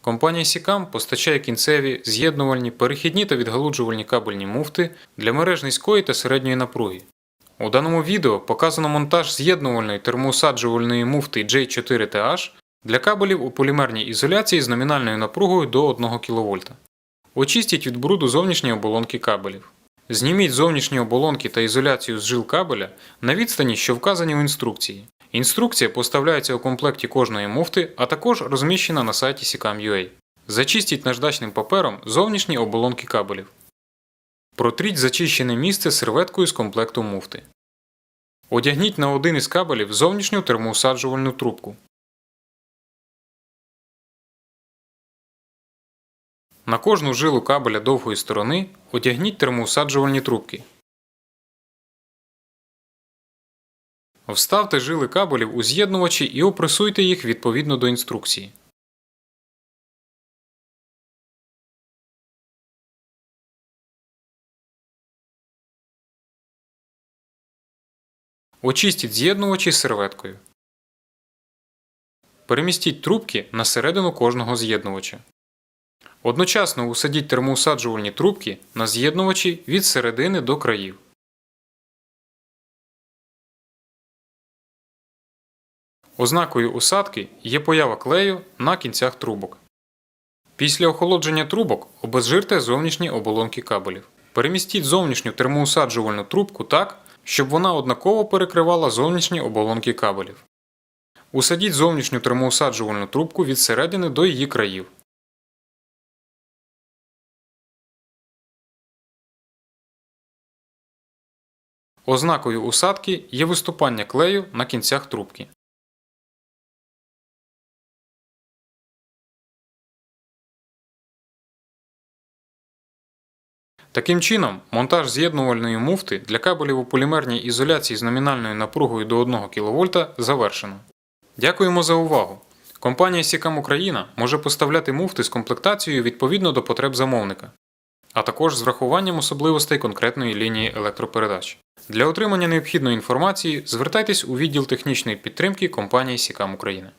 Компанія Сікам постачає кінцеві, з'єднувальні, перехідні та відгалуджувальні кабельні муфти для мереж низької та середньої напруги. У даному відео показано монтаж з'єднувальної термоусаджувальної муфти J4TH для кабелів у полімерній ізоляції з номінальною напругою до 1 кВт. Очистіть від бруду зовнішні оболонки кабелів. Зніміть зовнішні оболонки та ізоляцію з жил кабеля на відстані, що вказані в інструкції. Інструкція поставляється у комплекті кожної муфти, а також розміщена на сайті Sicam.ua. Зачистіть наждачним папером зовнішні оболонки кабелів. Протріть зачищене місце серветкою з комплекту муфти. Одягніть на один із кабелів зовнішню термоусаджувальну трубку. На кожну жилу кабеля довгої сторони одягніть термоусаджувальні трубки. Вставте жили кабелів у з'єднувачі і опресуйте їх відповідно до інструкції. Очистіть з'єднувачі серветкою. Перемістіть трубки на середину кожного з'єднувача. Одночасно усадіть термоусаджувальні трубки на з'єднувачі від середини до країв. Ознакою усадки є поява клею на кінцях трубок. Після охолодження трубок обезжирте зовнішні оболонки кабелів. Перемістіть зовнішню термоусаджувальну трубку так, щоб вона однаково перекривала зовнішні оболонки кабелів. Усадіть зовнішню термоусаджувальну трубку від середини до її країв. Ознакою усадки є виступання клею на кінцях трубки. Таким чином, монтаж з'єднувальної муфти для кабелів у полімерній ізоляції з номінальною напругою до 1 кВт завершено. Дякуємо за увагу! Компанія Сікам Україна може поставляти муфти з комплектацією відповідно до потреб замовника, а також з врахуванням особливостей конкретної лінії електропередач. Для отримання необхідної інформації звертайтесь у відділ технічної підтримки компанії Сікам Україна.